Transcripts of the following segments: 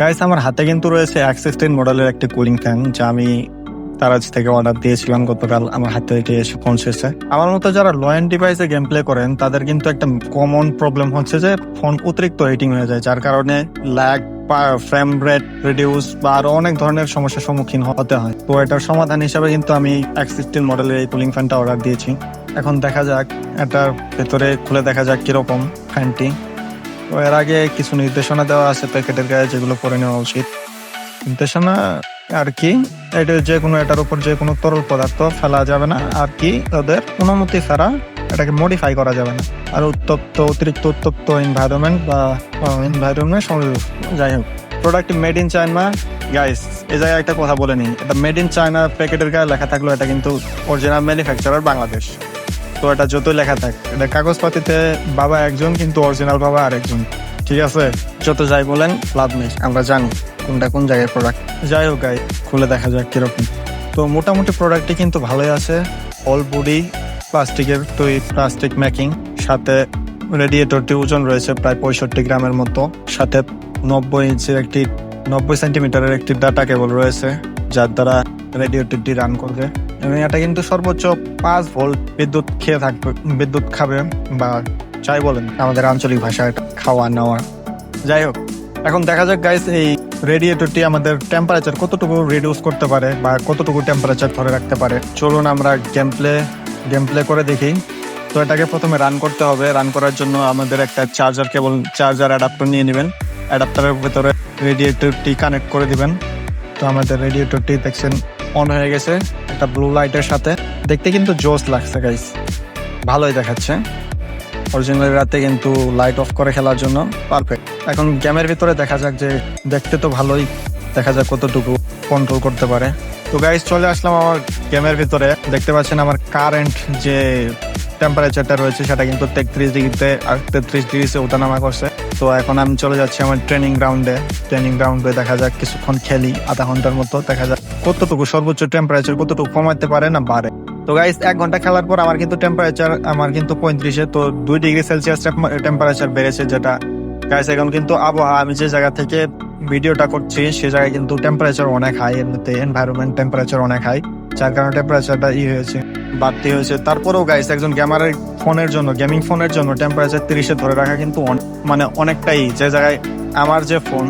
Guys আমার হাতে কিন্তু রয়েছে এক্সিস্টেন্ট মডেলের একটি কুলিং ফ্যান যা আমি তারাজ থেকে অর্ডার দিয়েছিলাম গতকাল আমার হাতে এটি এসে পৌঁছেছে। আমার মতো যারা লো এন্ড ডিভাইসে গেম প্লে করেন, তাদের কিন্তু একটা কমন প্রবলেম হচ্ছে যে ফোন অতিরিক্ত রেটিং হয়ে যায়, যার কারণে ল্যাগ ফ্রেম রেট রিডিউস বা আরও অনেক ধরনের সমস্যার সম্মুখীন হতে হয়। তো এটার সমাধান হিসাবে কিন্তু আমি এক্সিস্টেন্ট মডেলের এই কুলিং ফ্যানটা অর্ডার দিয়েছি। এখন দেখা যাক, এটার ভেতরে খুলে দেখা যাক কীরকম ফ্যানটি এর আগে কিছু নির্দেশনা দেওয়া আছে প্যাকেটের গায়ে যেগুলো পরে নেওয়া উচিত। নির্দেশনা আর কি, এটা যে কোনো এটার উপর যে কোনো তরল পদার্থ ফেলা যাবে না, আর কি ওদের অনুমতি ছাড়া এটাকে মডিফাই করা যাবে না। আর উত্তপ্ত, অতিরিক্ত উত্তপ্ত এনভায়রনমেন্ট বা এনভায়রনমেন্ট যাই হোক product made in China guys এ জায়গায় একটা কথা বলে নিই। এটা মেড ইন চায়না প্যাকেটের গায়ে লেখা থাকল এটা কিন্তু অরিজিনাল ম্যানুফ্যাকচারার বাংলাদেশ তো এটা যতই লেখা থাক, এটা কাগজপাতিতে বাবা একজন, কিন্তু অরিজিনাল বাবা আরেকজন। ঠিক আছে? যত যাই বলেন, লাভ নেই, আমরা জানি কোনটা কোন জায়গায় প্রোডাক্ট যাই হোক গাই খুলে দেখা যাক কীরকম। তো মোটামুটি প্রোডাক্টটি কিন্তু ভালোই আছে। অল বডি প্লাস্টিকের তৈরি প্লাস্টিক মেকিং সাথে রেডিয়েটরটি ওজন রয়েছে প্রায় পঁয়ষট্টি গ্রামের মতো। সাথে নব্বই ইঞ্চির একটি, নব্বই সেন্টিমিটারের একটি ডাটা কেবল রয়েছে, যার দ্বারা রেডিয়েটরটি রান করবে। এবং এটা কিন্তু সর্বোচ্চ পাঁচ ভোল্ট বিদ্যুৎ খেয়ে থাকবে, বিদ্যুৎ খাবে বা যাই বলেন আমাদের আঞ্চলিক ভাষায় খাওয়া নেওয়া। যাই হোক, এখন দেখা যাক গাইস এই রেডিয়েটরটি আমাদের টেম্পারেচার কতটুকু রিডিউস করতে পারে বা কতটুকু টেম্পারেচার ধরে রাখতে পারে। চলুন আমরা গেম প্লে গেম প্লে করে দেখি। তো এটাকে প্রথমে রান করতে হবে। রান করার জন্য আমাদের একটা চার্জার কেবল চার্জার অ্যাডাপ্টার নিয়ে নেবেন। অ্যাডাপ্টারের ভেতরে রেডিয়েটরটি কানেক্ট করে দিবেন। তো আমাদের রেডিয়েটরটি দেখছেন অন হয়ে গেছে একটা ব্লু লাইটের সাথে। দেখতে কিন্তু জোস লাগছে গাইস ভালোই দেখাচ্ছে। অরিজিনাল রাতে কিন্তু লাইট অফ করে খেলার জন্য পারফেক্ট এখন গেমের ভিতরে দেখা যাক যে দেখতে তো ভালোই, দেখা যাক কতটুকু কন্ট্রোল করতে পারে। তো গাইস চলে আসলাম আমার গেমের ভিতরে। দেখতে পাচ্ছেন আমার কারেন্ট যে টেম্পারেচারটা রয়েছে, সেটা কিন্তু তেত্রিশ ডিগ্রিতে তেত্রিশ ডিগ্রিতে ওঠানামা করছে। তো এখন আমি চলে যাচ্ছি আমার ট্রেনিং গ্রাউন্ডে ট্রেনিং গ্রাউন্ডে দেখা যাক, কিছুক্ষণ খেলি, আধা ঘণ্টার মতো দেখা যাক কতটুকু সর্বোচ্চ টেম্পারেচার কতটুকু কমাতে পারে না বাড়ে। তো গাইস এক ঘণ্টা খেলার পর আমার কিন্তু টেম্পারেচার আমার কিন্তু পঁয়ত্রিশে, তো দুই ডিগ্রি সেলসিয়াস টেম্পারেচার বেড়েছে যেটা। গাইস এখন কিন্তু আবহাওয়া, আমি যে জায়গা থেকে ভিডিওটা করছি, সে জায়গায় কিন্তু টেম্পারেচার অনেক হাই এমনিতে এনভায়রনমেন্ট টেম্পারেচার অনেক হাই যার কারণে টেম্পারেচারটা ই হয়েছে, বাড়তি হয়েছে। তারপরেও গাইস একজন গেমারের ফোনের জন্য গেমিং ফোনের জন্য টেম্পারেচার তিরিশে ধরে রাখা কিন্তু মানে অনেকটাই যে জায়গায় আমার যে ফোন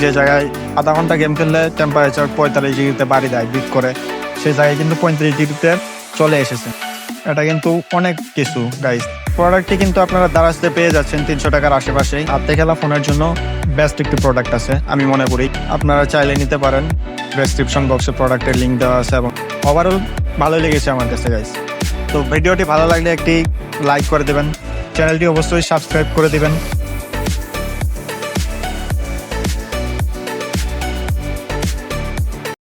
যে জায়গায় আধা ঘণ্টা গেম খেললে টেম্পারেচার পঁয়তাল্লিশ ডিগ্রিতে বাড়ি দেয় বিট করে। সেই জায়গায় কিন্তু পঁয়ত্রিশ ডিগ্রিতে চলে এসেছে। এটা কিন্তু অনেক কিছু গাইস প্রোডাক্টটি কিন্তু আপনারা দারাজতে পেয়ে যাচ্ছেন তিনশো টাকার আশেপাশেই। হাতে খেলা ফোনের জন্য বেস্ট একটি প্রোডাক্ট আছে। আমি মনে করি আপনারা চাইলে নিতে পারেন। ডেসক্রিপশন বক্সে প্রোডাক্টের লিঙ্ক দেওয়া আছে এবং ওভারঅল ভালো লেগেছে আমার কাছে গাইস তো ভিডিওটি ভালো লাগলে একটি লাইক করে দেবেন। চ্যানেলটি অবশ্যই সাবস্ক্রাইব করে দিবেন।